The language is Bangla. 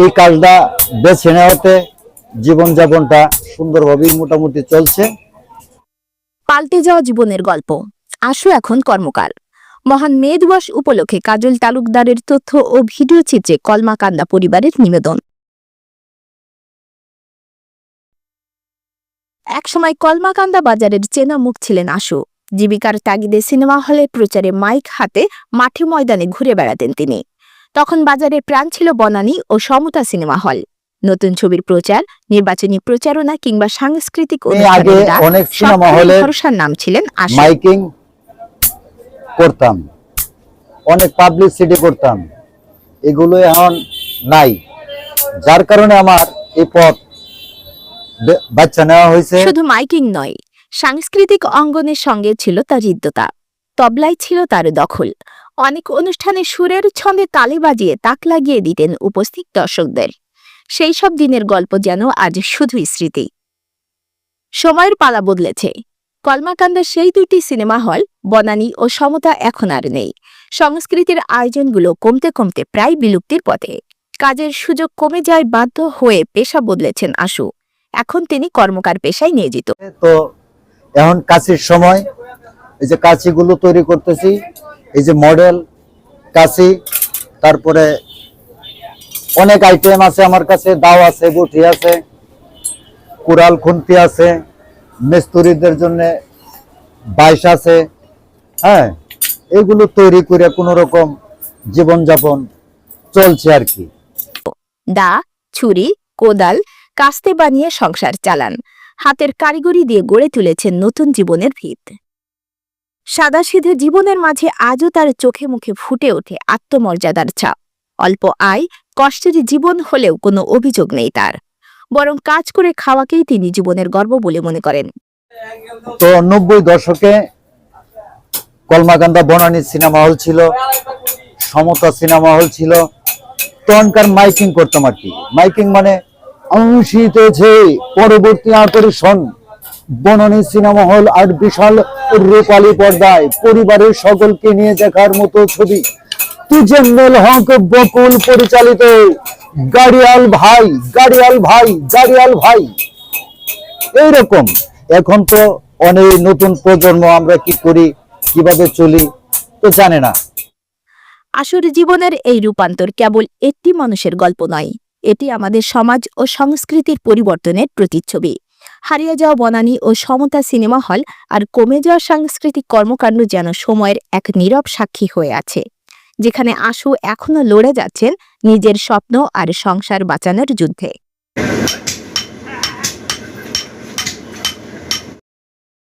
এই কাজটা বেছে নেওয়াতে জীবনযাপনটা সুন্দরভাবেই মোটামুটি চলছে। পাল্টে যাওয়া জীবনের গল্প। আসো এখন কর্মকার। মহান মে দিবস উপলক্ষে কাজল তালুকদারের তথ্য ও ভিডিও চিত্রে কলমাকান্দা পরিবারের নিবেদন। একসময় কলমাকান্দা বাজারের চেনা মুখ ছিলেন আশু। জীবিকার তাগিদে সিনেমা হলে প্রচারে মাইক হাতে মাঠে ময়দানে ঘুরে বেড়াতেন তিনি। তখন বাজারে প্রাণ ছিল বনানী ও সমতা সিনেমা হল। নতুন ছবির প্রচার নির্বাচনী প্রচারণা কিংবা সাংস্কৃতিক ভরসার নাম ছিলেন মাইকিং করতাম। অনেক পাবলিসিটি করতাম। এগুলো এখন নাই। যার কারণে আমার এই পথ বাচ্চা নেওয়া হয়েছে। শুধু মাইকিং নয় সাংস্কৃতিক অঙ্গনের সঙ্গে ছিল তার হৃদ্যতা। তবলাই ছিল তার দখল। অনেক অনুষ্ঠানে সুরের ছন্দে তালে বাজিয়ে তাক লাগিয়ে দিতেন উপস্থিত দর্শকদের। সেই সব দিনের গল্প যেন আজ শুধুই স্মৃতি। সময়ের পালা বদলেছে। কলমাকান্দার সেই দুটি সিনেমা হল, বনানী ও সমতা এখন আর নেই। সংস্কৃতির আয়োজনগুলো কমতে কমতে প্রায় বিলুপ্তির পথে। কাজের সুযোগ কমে যায় বাধ্য হয়ে পেশা বদলেছেন আশু। এখন তিনি কর্মকার পেশায় নিয়োজিত। তো এখন কাশির সময়। এই যে কাশিগুলো তৈরি করতেছি এই যে মডেল কাশি, তারপরে অনেক আইটেম আছে আমার কাছে, দাও আছে বটি আছে, কুড়াল খুন্তি আছে, মিস্ত্রিদের জন্য বাইশ আছে হ্যাঁ এগুলো তৈরি করে কোনো রকম জীবনযাপন চলছে আর কি। দা, ছুরি, কোদাল, কাস্তে বানিয়ে সংসার চালান। হাতের কারিগরি দিয়ে গড়ে তুলেছেন নতুন জীবনের ভিত। সাদাসিধে জীবনের মাঝে আজও তার চোখে মুখে ফুটে ওঠে আত্মমর্যাদার ছাপ। অল্প আয়, কষ্টের জীবন হলেও কোনো অভিযোগ নেই তার। বরং কাজ করে খাওয়াকেই তিনি জীবনের গর্ব বলে মনে করেন। তো নব্বই দশকে কলমাকান্দা বনানী সিনেমা হল ছিল, সমতা সিনেমা হল ছিল। তখনকার মাইকিং করতাম আর কি। মাইকিং মানে অনুষ্ঠিত পরবর্তী আকর্ষণ। বনানী সিনেমা হল আর বিশাল রূপালী পর্দায়, পরিবারের সকলকে নিয়ে দেখার মতো ছবি। তুজেন্দ্র হক বকুল পরিচালিত, গাড়িয়াল ভাই গাড়িয়াল ভাই গাড়িয়াল ভাই। এইরকম। এখন তো অনেক নতুন প্রজন্ম, আমরা কি করি, কীভাবে চলি, তো জানে না। আসর জীবনের এই রূপান্তর কেবল একটি মানুষের গল্প নয়, এটি আমাদের সমাজ ও সংস্কৃতির পরিবর্তনের প্রতিচ্ছবি। হারিয়ে যাওয়া বনানী ও সমতা সিনেমা হল আর কমে যাওয়া সাংস্কৃতিক কর্মকাণ্ড যেন সময়ের এক নীরব সাক্ষী হয়ে আছে, যেখানে আশু এখনও লড়ে যাচ্ছেন নিজের স্বপ্ন আর সংসার বাঁচানোর যুদ্ধে।